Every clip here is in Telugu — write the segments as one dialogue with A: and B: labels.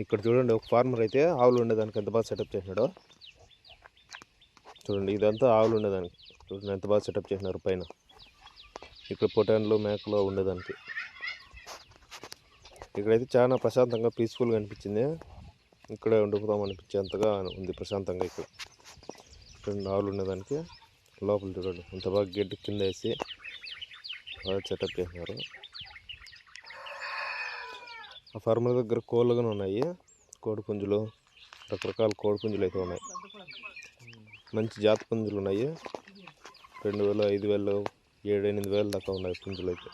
A: ఇక్కడ చూడండి ఒక ఫార్మర్ అయితే ఆవులు ఉండేదానికి ఎంత బాగా సెటప్ చేసినాడో. చూడండి ఇదంతా ఆవులు ఉండేదానికి. చూడండి ఎంత బాగా సెటప్ చేసినారు పైన. ఇక్కడ పొటాన్లు మేకలు ఉండేదానికి. ఇక్కడైతే చాలా ప్రశాంతంగా పీస్ఫుల్గా అనిపించింది. ఇక్కడే ఉండిపోదాం అనిపించేంతగా ఉంది ప్రశాంతంగా ఇక్కడ. చూడండి ఆవులు ఉండేదానికి. లోపల చూడండి ఇంత బాగా గడ్డి కింద వేసి బాగా సెటప్ చేసినారు. ఆ ఫార్మర్ దగ్గర కోళ్ళు కానీ ఉన్నాయి. కోడి పుంజులు రకరకాల కోడిపుంజులు అయితే ఉన్నాయి. మంచి జాతి పుంజులు ఉన్నాయి. రెండు వేలు ఐదు వేలు ఏడు ఎనిమిది వేలు దాకా ఉన్నాయి పుంజులు అయితే.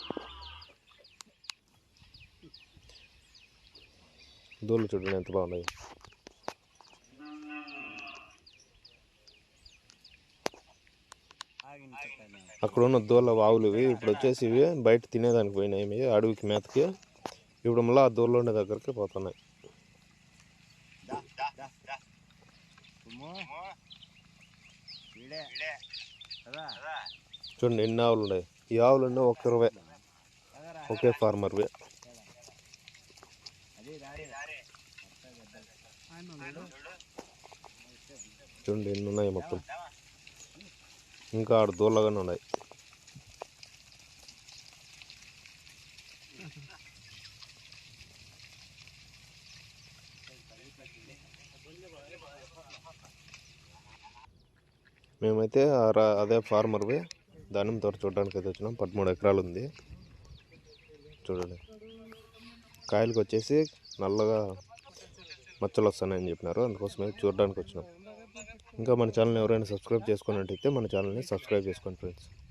A: దూళ్ళు చూడండి ఎంత బాగున్నాయి. అక్కడ ఉన్న దూళ్ళ వావులు ఇవి ఇప్పుడు వచ్చేసి ఇవి బయట తినేదానికి పోయినాయి. అడవికి మేతకి. ఇప్పుడు మళ్ళీ ఆ దూరంలో ఉండే దగ్గరికి పోతున్నాయి. చూడండి ఎన్ని ఆవులు ఉన్నాయి? ఈ ఆవులు ఉన్నాయి ఒక ఇరవై. ఒకే ఫార్మర్వి చూడండి ఎన్ని ఉన్నాయి మొత్తం? ఇంకా ఆడ దూళ్ళగానే ఉన్నాయి. మేమైతే ఆ రా- అదే ఫార్మర్వి. దానిమ్మ తోట చూడడానికి అయితే వచ్చినాం. పదమూడు ఎకరాలు ఉంది చూడండి. కాయలకు వచ్చేసి నల్లగా మచ్చలు వస్తున్నాయని చెప్పినారు. అందుకోసమే చూడడానికి వచ్చినాం ఇంకా మన ఛానల్ ఎవరైనా సబ్స్క్రైబ్ చేసుకున్నట్టయితే మన ఛానల్ని సబ్స్క్రైబ్ చేసుకోండి ఫ్రెండ్స్.